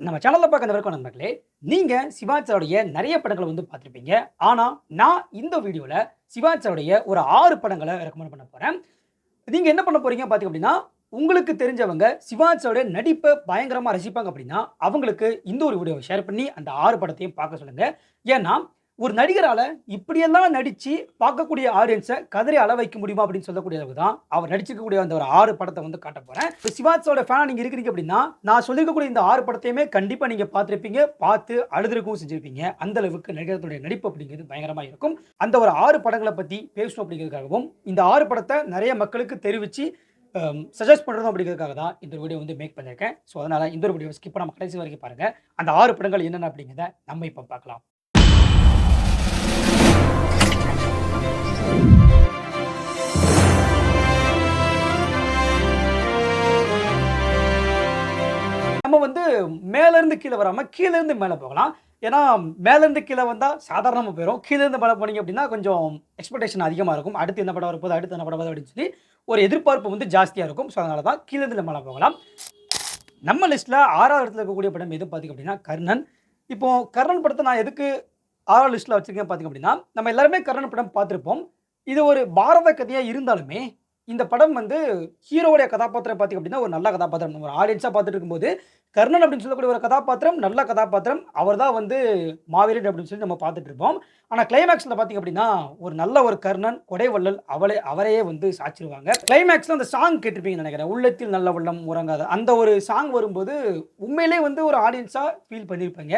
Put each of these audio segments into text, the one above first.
நம்ம சேனலில் பார்க்குற வரைக்கும் நண்பர்களே நீங்கள் சிவாச்சாருடைய நிறைய படங்களை வந்து பார்த்துருப்பீங்க. ஆனால் நான் இந்த வீடியோவில் சிவாச்சாருடைய ஒரு ஆறு படங்களை ரெக்கமெண்ட் பண்ண போகிறேன் நீங்கள் என்ன பண்ண போகிறீங்க பார்த்தீங்க அப்படின்னா உங்களுக்கு தெரிஞ்சவங்க சிவாச்சாருடைய நடிப்பை பயங்கரமாக ரசிப்பாங்க அப்படின்னா அவங்களுக்கு இந்த ஒரு வீடியோவை ஷேர் பண்ணி அந்த ஆறு படத்தையும் பார்க்க சொல்லுங்கள் ஏன்னா ஒரு நடிகரால் இப்படியெல்லாம் நடித்து பார்க்கக்கூடிய ஆடியன்ஸை கதறி அள வைக்க முடியுமா அப்படின்னு சொல்லக்கூடிய அளவுக்கு தான் அவர் நடிச்சிருக்கக்கூடிய அந்த ஒரு ஆறு படத்தை வந்து காட்ட போகிறேன் இப்போ சிவாஜோட ஃபேனாக நீங்கள் இருக்கிறீங்க அப்படின்னா நான் சொல்லியிருக்கக்கூடிய இந்த ஆறு படத்தையுமே கண்டிப்பாக நீங்கள் பார்த்துருப்பீங்க பார்த்து அழுதுருக்கவும் செஞ்சுருப்பீங்க. அந்த அளவுக்கு நடிகர்களுடைய நடிப்பு அப்படிங்கிறது பயங்கரமாக இருக்கும். அந்த ஒரு ஆறு படங்களை பற்றி பேசணும் அப்படிங்கிறதுக்காகவும் இந்த ஆறு படத்தை நிறைய மக்களுக்கு தெரிவித்து சஜஸ்ட் பண்ணுறதும் அப்படிங்கிறதுக்காக தான் இந்த வீடியோ வந்து மேக் பண்ணியிருக்கேன். ஸோ அதனால் இந்த ஒரு வீடியோ ஸ்கிப் பண்ணாம கடைசி வரைக்கும் பாருங்கள் அந்த ஆறு படங்கள் என்னென்ன அப்படிங்கிறத நம்ம இப்போ பார்க்கலாம். மேலேருந்து கீழே வராமல் கீழேருந்து மேலே போகலாம். ஏன்னா மேலேருந்து கீழே வந்தால் சாதாரணமாக போயிடும் கீழேருந்து மேலே போனீங்க அப்படின்னா கொஞ்சம் எக்ஸ்பெக்டேஷன் அதிகமாக இருக்கும். அடுத்து என்ன படம் வரப்போகுது? அடுத்து என்ன படம் வருது அப்படின்னு சொல்லி ஒரு எதிர்பார்ப்பு வந்து ஜாஸ்தியாக இருக்கும். ஸோ அதனால தான் கீழேருந்து மேலே போகலாம். நம்ம லிஸ்ட்டில் ஆறாவது இடத்துல இருக்கக்கூடிய படம் எது பார்த்திங்க அப்படின்னா கர்ணன். இப்போ கர்ணன் படத்தை நான் எதுக்கு ஆறாவது லிஸ்ட்டில் வச்சுருக்கேன் பார்த்திங்க அப்படின்னா நம்ம எல்லாருமே கர்ணன் படம் பார்த்துருப்போம். இது ஒரு பாரத கதையாக இருந்தாலுமே இந்த படம் வந்து ஹீரோடைய கதாபாத்திரம் பார்த்திங்க அப்படின்னா ஒரு நல்ல கதாபாத்திரம். ஒரு ஆடியன்ஸாக பார்த்துட்டு இருக்கும்போது கர்ணன் அப்படின்னு சொல்லக்கூடிய ஒரு கதாபாத்திரம் நல்ல கதாபாத்திரம் அவர் தான் வந்து மாவீரன் அப்படின்னு சொல்லி நம்ம பார்த்துட்டு இருப்போம். ஆனால் கிளைமேக்ஸில் பார்த்திங்க அப்படின்னா ஒரு நல்ல ஒரு கர்ணன் கொடைவள்ளல் அவளை அவரையே வந்து சாச்சிருவாங்க. கிளைமேக்ஸில் அந்த சாங் கேட்டிருப்பீங்கன்னு நினைக்கிறேன். உள்ளத்தில் நல்ல வள்ளம் உறங்காத. அந்த ஒரு சாங் வரும்போது உண்மையிலே வந்து ஒரு ஆடியன்ஸாக ஃபீல் பண்ணியிருப்பாங்க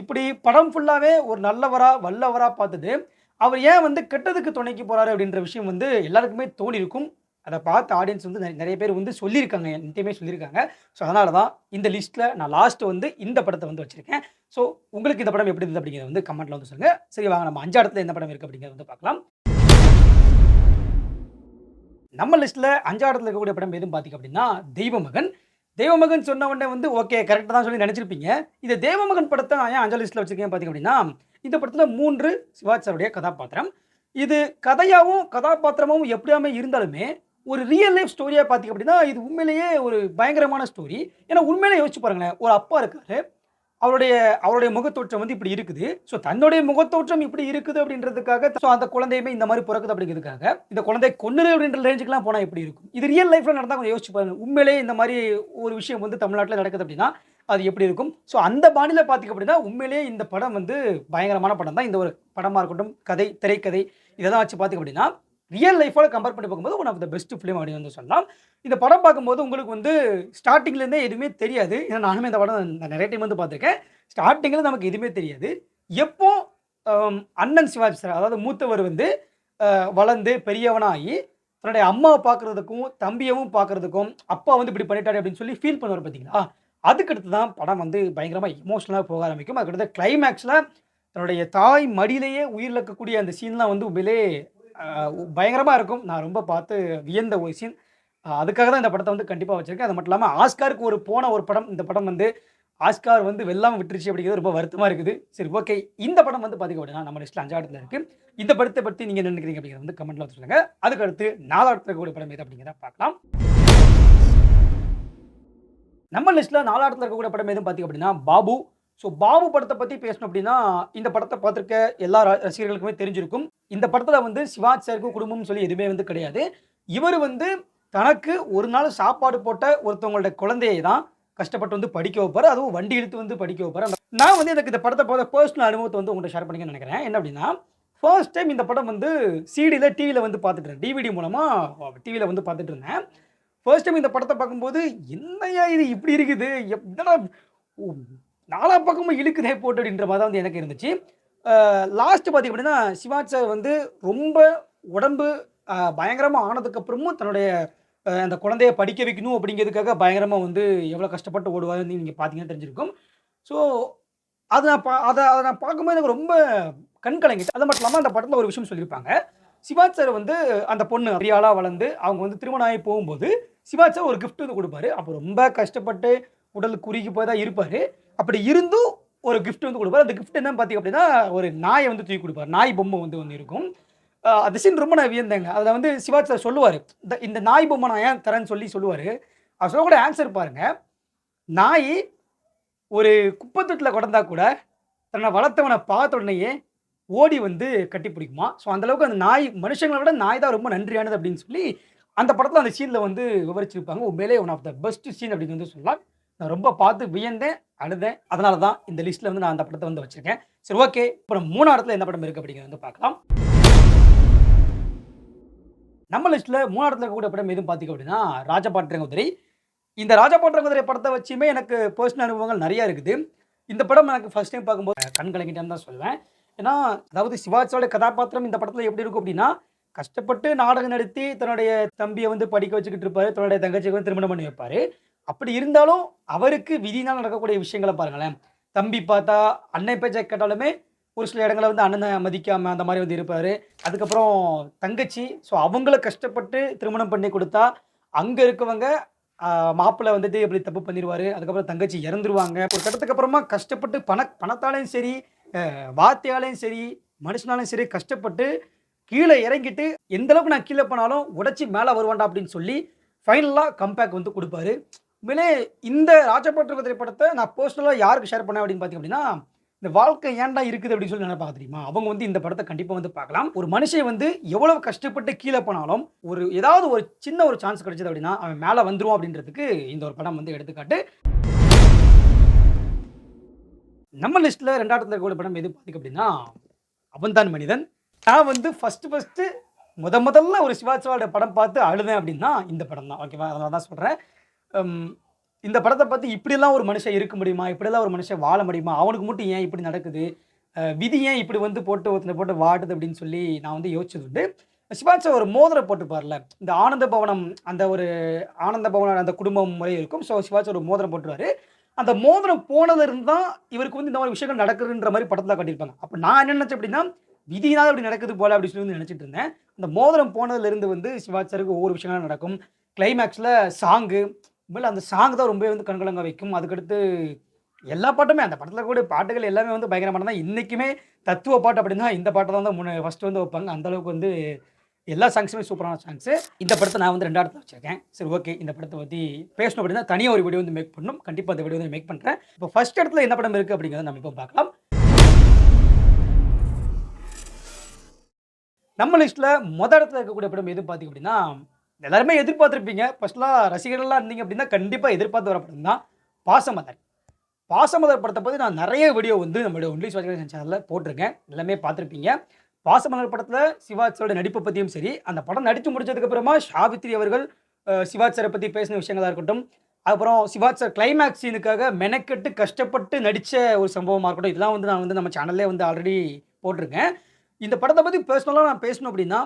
இப்படி படம் ஃபுல்லாகவே ஒரு நல்லவராக வல்லவராக பார்த்துட்டு அவர் ஏன் வந்து கெட்டதுக்கு துணைக்கு போகிறாரு அப்படின்ற விஷயம் வந்து எல்லாருக்குமே தோணி இருக்கும் அதை பார்த்து ஆடியன்ஸ் வந்து நிறைய- நிறைய பேர் வந்து சொல்லியிருக்காங்க என்கிட்டயுமே சொல்லியிருக்காங்க. ஸோ அதனால தான் இந்த லிஸ்ட்டில் நான் லாஸ்ட்டு வந்து இந்த படத்தை வந்து வச்சுருக்கேன். ஸோ உங்களுக்கு இந்த படம் எப்படி இருந்தது அப்படிங்கிறத வந்து கமெண்ட்டில் வந்து சொல்லுங்கள் சரி வாங்க நம்ம அஞ்சு இடத்துல எந்த படம் இருக்குது அப்படிங்கிறத வந்து பார்க்கலாம். நம்ம லிஸ்ட்டில் அஞ்சாடத்தில் இடத்துல இருக்கக்கூடிய படம் எதுவும் பார்த்தீங்க அப்படின்னா தெய்வமகன். தெய்வமகன் சொன்ன உடனே வந்து ஓகே கரெக்டாக தான் சொல்லி நினச்சிருப்பீங்க. இந்த தேவமகன் படத்தை நான் ஏன் அஞ்சல் லிஸ்ட்டில் வச்சிருக்கேன் பார்த்தீங்க அப்படின்னா இந்த படத்தில் மூன்று சிவாச்சாருடைய கதாபாத்திரம். இது கதையாகவும் கதாபாத்திரமாகவும் எப்படியாமே இருந்தாலுமே ஒரு ரியல் லைஃப் ஸ்டோரியாக பார்த்தீங்க அப்படின்னா இது உண்மையிலேயே ஒரு பயங்கரமான ஸ்டோரி ஏன்னா உண்மையிலே யோசிச்சு பாருங்களேன் ஒரு அப்பா இருக்காரு. அவருடைய அவருடைய முகத்தோற்றம் வந்து இப்படி இருக்குது. ஸோ தன்னுடைய முகத்தோற்றம் இப்படி இருக்குது அப்படின்றதுக்காக ஸோ அந்த குழந்தையுமே இந்த மாதிரி பிறக்குது அப்படிங்கிறதுக்காக இந்த குழந்தை கொண்டு அப்படின்ற ரேஞ்சுக்குலாம் போனால் எப்படி இருக்கும். இது ரியல் லைஃப்பில் நடந்தால் கொஞ்சம் யோசிச்சு பாருங்க. உண்மையிலேயே இந்த மாதிரி ஒரு விஷயம் வந்து தமிழ்நாட்டில் நடக்குது அப்படின்னா அது எப்படி இருக்கும்? ஸோ அந்த பாணியில் பார்த்திங்க அப்படின்னா உண்மையிலேயே இந்த படம் வந்து பயங்கரமான படம் தான் இந்த ஒரு படமாக இருக்கட்டும் கதை திரைக்கதை இதெல்லாம் வச்சு பார்த்திங்க அப்படின்னா ரியல் லைஃபோட கம்பேர் பண்ணி பார்க்கும்போது one of the best film அப்படின்னு வந்து சொல்லலாம். இந்த படம் பார்க்கும்போது உங்களுக்கு வந்து ஸ்டார்டிங்லேருந்தே எதுவுமே தெரியாது. ஏன்னா நானுமே இந்த படம் நிறைய டைம் வந்து பார்த்துருக்கேன். ஸ்டார்டிங்கில் நமக்கு எதுவுமே தெரியாது. எப்போ அண்ணன் சிவாஜி சார் அதாவது மூத்தவர் வந்து வளர்ந்து பெரியவனாகி தன்னுடைய அம்மாவை பார்க்குறதுக்கும் தம்பியவும் பார்க்குறதுக்கும் அப்பா வந்து இப்படி பண்ணிட்டாரு அப்படின்னு சொல்லி ஃபீல் பண்ணுவார் பார்த்தீங்களா அதுக்கடுத்து தான் படம் வந்து பயங்கரமாக இமோஷனலாக போக ஆரம்பிக்கும். அதுக்கடுத்து கிளைமேக்ஸில் தன்னுடைய தாய் மடியிலேயே உயிரிழக்கக்கூடிய அந்த சீன்லாம் வந்து உண்மையிலே பயங்கரமாக இருக்கும். நான் ரொம்ப பார்த்து வியந்த ஒரு சீன் அதுக்காக தான் இந்த படத்தை வந்து கண்டிப்பாக வச்சுருக்கேன். அது மட்டும் இல்லாமல் ஆஸ்காருக்கு ஒரு போன ஒரு படம். இந்த படம் வந்து ஆஸ்கார் வந்து வெள்ளாமல் விட்டுருச்சு அப்படிங்கிறது ரொம்ப வருத்தமாக இருக்குது. சரி ஓகே இந்த படம் வந்து பார்த்திங்க அப்படின்னா நம்ம லிஸ்ட்டில் அஞ்சாவது இருக்குது இந்த படத்தை பற்றி நீங்கள் என்ன நினைக்கிறீங்க அப்படிங்கிறத வந்து கமெண்ட்டில் வந்து சொல்லுங்கள் அதுக்கடுத்து நாலாவது இருக்கக்கூடிய படம் எது அப்படிங்கிறத பார்க்கலாம். நம்ம லிஸ்ட்டில் நாலாயிரத்தில் இருக்கக்கூடிய படம் எதுவும் பார்த்திங்க அப்படின்னா பாபு. ஸோ பாபு படத்தை பற்றி பேசணும் அப்படின்னா இந்த படத்தை பார்த்துருக்க எல்லா ரசிகர்களுக்குமே தெரிஞ்சிருக்கும். இந்த படத்தில் வந்து சிவாஜ் சாருக்கு குடும்பம்னு சொல்லி எதுவுமே வந்து கிடையாது. இவர் வந்து தனக்கு ஒரு நாள் சாப்பாடு போட்ட ஒருத்தவங்களோட குழந்தையை தான் கஷ்டப்பட்டு வந்து படிக்க வைப்பார். அதுவும் வண்டி இழுத்து வந்து படிக்க வைப்பார். நான் வந்து எனக்கு இந்த படத்தை பார்த்த பர்சனல் அனுபவத்தை வந்து உங்கள்கிட்ட ஷேர் பண்ணிக்க நினைக்கிறேன். என்ன அப்படின்னா ஃபர்ஸ்ட் டைம் இந்த படம் வந்து சிடியில் டிவியில் வந்து பார்த்துட்டு இருந்தேன். டிவிடி மூலமாக டிவியில் வந்து பார்த்துட்டு இருந்தேன். ஃபர்ஸ்ட் டைம் இந்த படத்தை பார்க்கும்போது என்னையா இது? இப்படி இருக்குது. எப்- என்னடா நாலா பக்கமும் இழுக்குதே போட்டு அப்படின்ற மாதிரி தான் வந்து எனக்கு இருந்துச்சு. லாஸ்ட் பார்த்திங்க அப்படின்னா சிவாஜ் சார் வந்து ரொம்ப உடம்பு பயங்கரமாக ஆனதுக்கப்புறமும் தன்னுடைய அந்த குழந்தைய படிக்க வைக்கணும் அப்படிங்கிறதுக்காக பயங்கரமாக வந்து எவ்வளோ கஷ்டப்பட்டு ஓடுவாருன்னு நீங்கள் பார்த்தீங்கன்னா தெரிஞ்சிருக்கும். ஸோ அதை நான் பா அதை அதை நான் பார்க்கும்போது எனக்கு ரொம்ப கண் கலங்கிச்சு அது மட்டும் இல்லாமல் அந்த படத்தில் ஒரு விஷயம் சொல்லியிருப்பாங்க. சிவாஜ் சார் வந்து அந்த பொண்ணு பெரியாளாக வளர்ந்து அவங்க வந்து திருமணம் ஆகி போகும்போது சிவாஜ் சார் ஒரு கிஃப்ட் வந்து கொடுப்பாரு. அப்போ ரொம்ப கஷ்டப்பட்டு உடல் குறுகி போய் தான் இருப்பார். அப்படி இருந்தும் ஒரு கிஃப்ட் வந்து கொடுப்பாரு. அந்த கிஃப்ட் என்ன பார்த்தீங்க அப்படின்னா ஒரு நாயை வந்து தூக்கி கொடுப்பார். நாய் பொம்மை வந்து ஒன்று இருக்கும். அந்த சீன் ரொம்ப நான் வியந்தேங்க. அதில் வந்து சிவாஜி சொல்லுவார். இந்த இந்த நாய் பொம்மை நான் ஏன் தரேன்னு சொல்லி சொல்லுவார். அவர் சொல்லக்கூட ஆன்சர் பாருங்க. நாய் ஒரு குப்பத்தொட்டில் கொடந்தா கூட, தன்னை வளர்த்தவனை பார்த்த உடனேயே ஓடி வந்து கட்டி பிடிக்குமா. ஸோ அந்தளவுக்கு அந்த நாய் மனுஷங்களை விட நாய் தான் ரொம்ப நன்றியானது அப்படின்னு சொல்லி, அந்த படத்தில் அந்த சீனில் வந்து விவரிச்சிருப்பாங்க. உண்மையிலே one of the best scene அப்படின்னு வந்து சொல்லலாம். நான் ரொம்ப பார்த்து வியந்தேன், அழுதேன். அதனால தான் இந்த லிஸ்ட்ல வந்து நான் அந்த படத்தை வந்து வச்சிருக்கேன். சரி ஓகே. அப்புறம் மூணு இடத்துல என்ன படம் இருக்குது அப்படிங்கிறத வந்து பார்க்கலாம். நம்ம லிஸ்ட்டில் மூணு இடத்துல இருக்கக்கூடிய படம் எதுவும் பார்த்தீங்க அப்படின்னா, ராஜபாட்டு இந்த ராஜபாட்டு படத்தை வச்சுமே எனக்கு பர்சனல் அனுபவங்கள் நிறையா இருக்குது. இந்த படம் எனக்கு ஃபர்ஸ்ட் டைம் பார்க்கும்போது கண் கலங்கிட்டேன்னு தான் சொல்லுவேன். ஏன்னா, அதாவது சிவாஜியோட கதாபாத்திரம் இந்த படத்தில் எப்படி இருக்கும் அப்படின்னா, கஷ்டப்பட்டு நாடகம் நடத்தி தன்னுடைய தம்பியை வந்து படிக்க வச்சுக்கிட்டு இருப்பாரு. தன்னுடைய தங்கச்சிக்கு வந்து திருமணம் பண்ணி வைப்பாரு. அப்படி இருந்தாலும் அவருக்கு விதினால் நடக்கக்கூடிய விஷயங்களை பாருங்களேன். தம்பி பார்த்தா அண்ணன் பேச்சை கேட்டாலுமே ஒரு சில இடங்களை வந்து அண்ணனை மதிக்காம அந்த மாதிரி வந்து இருப்பாரு. அதுக்கப்புறம் தங்கச்சி, ஸோ அவங்கள கஷ்டப்பட்டு திருமணம் பண்ணி கொடுத்தா அங்க இருக்கவங்க மாப்பிள்ளை வந்துட்டு எப்படி தப்பு பண்ணிருவாரு. அதுக்கப்புறம் தங்கச்சி இறந்துருவாங்க. ஒரு கட்டத்துக்கு அப்புறமா கஷ்டப்பட்டு பண பணத்தாலையும் சரி, வார்த்தையாலையும் சரி, மனுஷனாலையும் சரி கஷ்டப்பட்டு கீழே இறங்கிட்டு, எந்த அளவுக்கு நான் கீழே போனாலும் உடச்சி மேலே வருவாண்டா அப்படின்னு சொல்லி, ஃபைனலாக கம்பேக் வந்து கொடுப்பாரு உண்மையிலே இந்த ராஜபாட்டு திரைப்படத்தை நான் பர்சனலாக யாருக்கு ஷேர் பண்ணேன் அப்படின்னு பார்த்தீங்க அப்படின்னா, இந்த வாழ்க்கை ஏன்டா இருக்குது அப்படின்னு சொல்லி நினைப்பாங்க தெரியுமா? அவங்க வந்து இந்த படத்தை கண்டிப்பாக வந்து பார்க்கலாம். ஒரு மனுஷன் வந்து எவ்வளவு கஷ்டப்பட்டு கீழே போனாலும், ஒரு ஏதாவது ஒரு சின்ன ஒரு சான்ஸ் கிடைச்சது அப்படின்னா, அவன் மேலே வந்துருவான் அப்படின்றதுக்கு இந்த ஒரு படம் வந்து எடுத்துக்காட்டு. நம்ம லிஸ்ட்ல 2வது இடத்துல இருக்கக்கூடிய படம் எது பார்த்தீங்க அப்படின்னா, அவன்தான் மனிதன். நான் வந்து ஃபஸ்ட்டு ஃபஸ்ட்டு முத முதல்ல ஒரு சிவாஜி படம் பார்த்து அழுதேன் அப்படின்னா, இந்த படம் தான். ஓகேவா? அதனால தான் சொல்கிறேன் இந்த படத்தை பார்த்து இப்படிலாம் ஒரு மனுஷன் இருக்க முடியுமா? இப்படியெல்லாம் ஒரு மனுஷன் வாழ முடியுமா? அவனுக்கு மட்டும் ஏன் இப்படி நடக்குது? விதி ஏன் இப்படி வந்து போட்டு ஒருத்தன போட்டு வாடுது அப்படின்னு சொல்லி நான் வந்து யோசிச்சது உண்டு. சிவாஜி ஒரு மோதிரம் போட்டுப்பார்ல. இந்த ஆனந்த பவனம் அந்த ஒரு ஆனந்த பவனம் அந்த குடும்பம் முறை இருக்கும். ஸோ சிவாஜி ஒரு மோதிரம் போட்டுருவாரு. அந்த மோதிரம் போனதுலேருந்து தான் இவருக்கு வந்து இந்த மாதிரி விஷயங்கள் நடக்குதுன்ற மாதிரி படத்தில் காட்டியிருப்பாங்க. அப்போ நான் என்ன நினச்சேன் அப்படின்னா, விதினால் அப்படி நடக்குது போல அப்படின்னு சொல்லி வந்து நினச்சிட்டு இருந்தேன். அந்த மோதிரம் போனதுலேருந்து வந்து சிவாச்சாருக்கு ஒவ்வொரு விஷயங்களும் நடக்கும். கிளைமேக்ஸில் சாங்கு மேலே அந்த சாங் தான் ரொம்பவே வந்து கண்கலங்க வைக்கும். அதுக்கடுத்து எல்லா பாட்டுமே அந்த படத்தில் கூட பாட்டுகள் எல்லாமே வந்து பயங்கரமானது தான். இன்றைக்குமே தத்துவ பாட்டு அப்படின்னா இந்த பாட்டை தான் வந்து முன்ன ஃபர்ஸ்ட் வந்து வைப்பாங்க. அந்தளவுக்கு வந்து எல்லா சாங்ஸுமே சூப்பரான சாங்ஸு. இந்த படத்தை நான் வந்து 2வது வச்சிருக்கேன். சரி ஓகே. இந்த படத்தை பற்றி பேசணும் அப்படின்னா, தனியாக ஒரு வீடியோ வந்து மேக் பண்ணணும். கண்டிப்பாக அந்த வீடியோ வந்து மேக் பண்ணுறேன் இப்போ ஃபஸ்ட் இடத்துல என்ன படம் இருக்குது அப்படிங்கிறத நம்ம இப்போ பார்க்கலாம். நம்ம லிஸ்ட்டில் மொத இடத்துல இருக்கக்கூடிய படம் எதுன்னு பார்த்தீங்க அப்படின்னா, எல்லாருமே எதிர்பார்த்துருப்பீங்க ஃபர்ஸ்ட்லாம் ரசிகர்கள்லாம் இருந்தீங்க அப்படின்னா, கண்டிப்பாக எதிர்பார்த்து வர படம் தான் பாசமலர். பாசமலர் படத்தை பற்றி நான் நிறைய வீடியோ வந்து நம்மளுடைய ஒன்லி சிவாஜி சேனலில் போட்டிருக்கேன். எல்லாமே பார்த்துருப்பீங்க பாசமலர் படத்தில் சிவாஜி நடிப்பை பற்றியும் சரி, அந்த படம் நடித்து முடிச்சதுக்கப்புறமா சாவித்திரி அவர்கள் அ பற்றி பேசின விஷயங்களாக இருக்கட்டும், அப்புறம் சிவாஜ் சார் கிளைமாக்ஸ் சீனுக்காக மெனக்கெட்டு கஷ்டப்பட்டு நடித்த ஒரு சம்பவமாக இருக்கட்டும், இதெல்லாம் வந்து நான் வந்து நம்ம சேனல்லே வந்து ஆல்ரெடி போட்டிருக்கேன். இந்த படத்தை பற்றி பர்சனலாக நான் பேசணும் அப்படின்னா,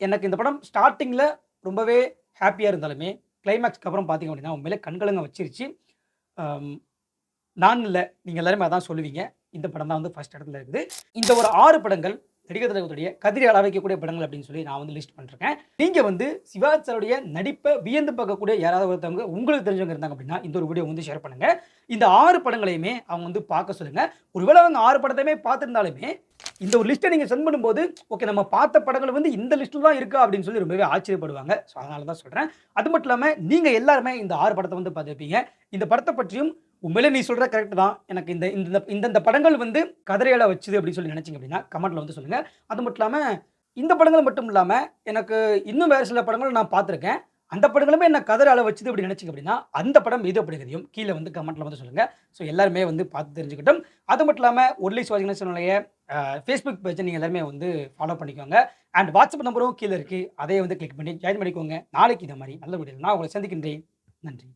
எனக்கு இந்த படம் ஸ்டார்டிங்கில் ரொம்பவே ஹாப்பியாக இருந்தாலுமே, கிளைமேக்ஸ்க்கு அப்புறம் பார்த்தீங்க அப்படின்னா, உண்மையிலே கண்கலங்க வச்சிருச்சு. நான் இல்லை நீங்கள் எல்லாருமே அதான் சொல்லுவீங்க. இந்த படம் தான் வந்து ஃபர்ஸ்ட் இடத்துல இருக்குது. இந்த ஒரு ஆறு படங்கள் நடிகர் தலைவருடைய கதிரி அளவைக்கக்கூடிய படங்கள் அப்படின்னு சொல்லி நான் வந்து லிஸ்ட் பண்ணிருக்கேன். நீங்கள் வந்து சிவாஜி சாருடைய நடிப்பை வியந்து பார்க்கக்கூடிய யாராவது ஒருத்தவங்க உங்களுக்கு தெரிஞ்சவங்க இருந்தாங்க அப்படின்னா, இந்த ஒரு வீடியோ வந்து ஷேர் பண்ணுங்கள் இந்த ஆறு படங்களையுமே அவங்க வந்து பார்க்க சொல்லுங்கள் ஒருவேளை அவங்க ஆறு படத்தையுமே பார்த்துருந்தாலுமே இந்த ஒரு லிஸ்ட்டை நீங்கள் சென்ட் பண்ணும்போது, ஓகே நம்ம பார்த்த படங்கள் வந்து இந்த லிஸ்ட்டில் தான் இருக்கா அப்படின்னு சொல்லி ரொம்பவே ஆச்சரியப்படுவாங்க. ஸோ அதனால தான் சொல்கிறேன் அது மட்டும் இல்லாமல் நீங்கள் எல்லாருமே இந்த ஆறு படத்தை வந்து பார்த்துருப்பீங்க இந்த படத்தை பற்றியும் உண்மையிலே நீ சொல்கிற கரெக்ட் தான். எனக்கு இந்த இந்த இந்தந்த படங்கள் வந்து கதறி வச்சுது அப்படின்னு சொல்லி நினச்சிங்க அப்படின்னா, கமெண்ட்ல வந்து சொல்லுங்கள் அது மட்டும் இல்லாமல் இந்த படங்கள் மட்டும் இல்லாமல் எனக்கு இன்னும் வேறு சில படங்கள் நான் பார்த்துருக்கேன் அந்த படங்களுமே என்ன கதற அளவு வச்சுது அப்படின்னு நினச்சிங்க அப்படின்னா, அந்த படம் எது அப்படிங்கிறதையும் கீழே வந்து கமெண்ட்ல வந்து சொல்லுங்கள் ஸோ எல்லாருமே வந்து பார்த்து தெரிஞ்சுக்கிட்டோம் அது மட்டும் இல்லாமல் ஒர்லி சிவாஜி கணேசனுடைய ஃபேஸ்புக் பேஜை நீங்கள் எல்லாருமே வந்து ஃபாலோ பண்ணிக்கோங்க. அண்ட் வாட்ஸ்அப் நம்பரும் கீழே இருக்குது அதையே வந்து கிளிக் பண்ணி ஜாயின் பண்ணிக்கோங்க. நாளைக்கு இந்த மாதிரி நல்ல வீடியோல நான் உங்களை சந்திக்கின்றேன். நன்றி.